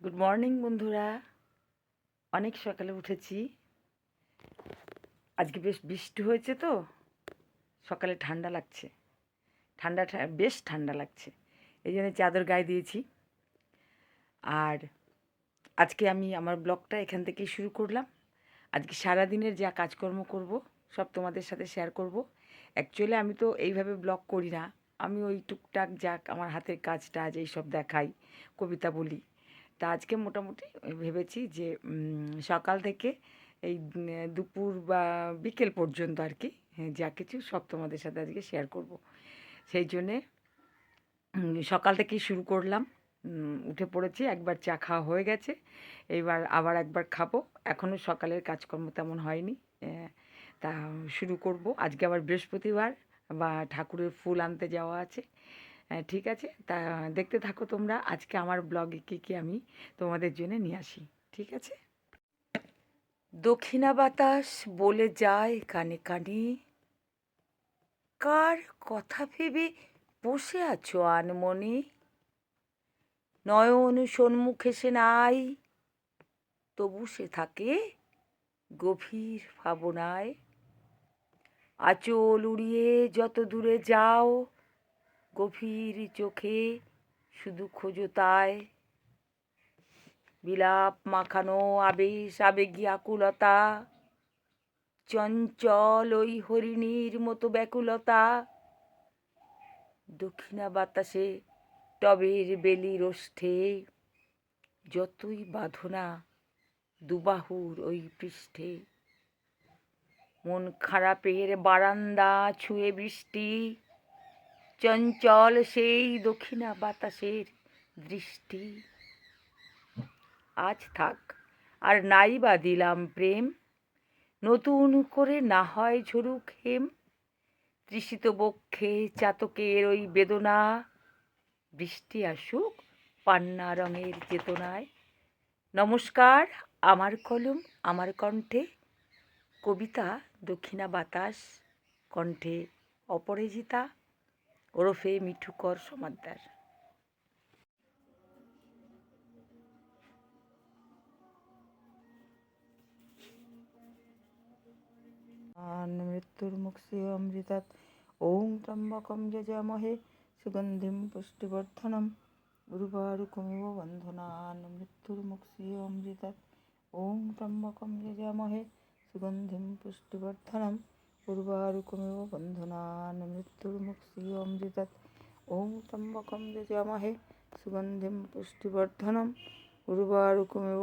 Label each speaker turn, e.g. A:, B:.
A: Good morning বন্ধুরা। অনেক সকালে উঠেছি। আজকে বেশ বৃষ্টি হয়েছে তো, সকালে ঠান্ডা লাগছে। ঠান্ডা বেশ ঠান্ডা লাগছে। এই জন্য চাদর গায়ে দিয়েছি। আর আজকে আমি আমার ব্লগটা এখান থেকেই শুরু করলাম। আজকে সারাদিনের যা কাজকর্ম করব, সব তোমাদের সাথে শেয়ার করব। অ্যাকচুয়ালি আমি তো এইভাবে ব্লগ করি না। আমি ওই টুকটাক যাক আমার হাতের কাজ টাজ এইসব দেখাই, কবিতা বলি। তা আজকে মোটামুটি ভেবেছি যে সকাল থেকে এই দুপুর বা বিকেল পর্যন্ত আর কি হ্যাঁ, যা কিছু সব তোমাদের সাথে আজকে শেয়ার করব। সেই জন্যে সকাল থেকেই শুরু করলাম। উঠে পড়েছি একবার চা খাওয়া হয়ে গেছে এবার আবার একবার খাব। এখনও সকালের কাজকর্ম তেমন হয়নি তা শুরু করব। আজকে আবার বৃহস্পতিবার বা ঠাকুরের ফুল আনতে যাওয়া আছে। ঠিক আছে? তা দেখতে থাকো তোমরা। আজকে আমার ব্লগে কী কী আমি তোমাদের জন্য নিয়ে আসি, ঠিক আছে? দক্ষিণা বাতাস বলে যায় কানে কানে। কার কথা ভেবে বসে আছো আনমনে? নয়ন সন্মুখে সে নাই, তবু সে থাকে গভীর ভাবনায়। আচল উড়িয়ে যত দূরে যাও গভীর চোখে শুধু খোঁজো তাই। বিলাপ মাখানো আবেশ, আবেগী আকুলতা, চঞ্চল ওই হরিণীর মতো ব্যাকুলতা। দক্ষিণা বাতাসে টবের বেলি ওষ্ঠে যতই বাঁধনা দুবাহুর ওই পৃষ্ঠে। মন খারাপের বারান্দা ছুঁয়ে বৃষ্টি চঞ্চল সেই দক্ষিণা বাতাসের দৃষ্টি। আজ থাক, আর নাই বা দিলাম প্রেম। নতুন করে না হয় ঝরুক হেম। তৃষিত বক্ষে চাতকের ওই বেদনা। বৃষ্টি আসুক পান্না রঙের চেতনায়। নমস্কার, আমার কলম, আমার কণ্ঠে। কবিতা দক্ষিণা বাতাস, কণ্ঠে অপরাজিতা। ওরফে মিঠুকর সমাদ্দার। মৃত্যুর্মুক্ষে অমৃতাৎ, ওং ত্রম্বকম যজামহে সুগন্ধিম পুষ্টিবর্ধনম উর্বারুকমিব বন্ধনান মৃত্যুর্মুক্ষে অমৃতাৎ, ওং ত্রম্বকম যজামহে সুগন্ধিম পুষ্টিবর্ধনম। উর্বারুকমিব বন্ধনান মৃত্যুর্মুক্ষে অমৃতাৎ ওং ত্রম্বকম যজামহে সুগন্ধিম পুষ্টিবর্ধনম উর্বারুকমিব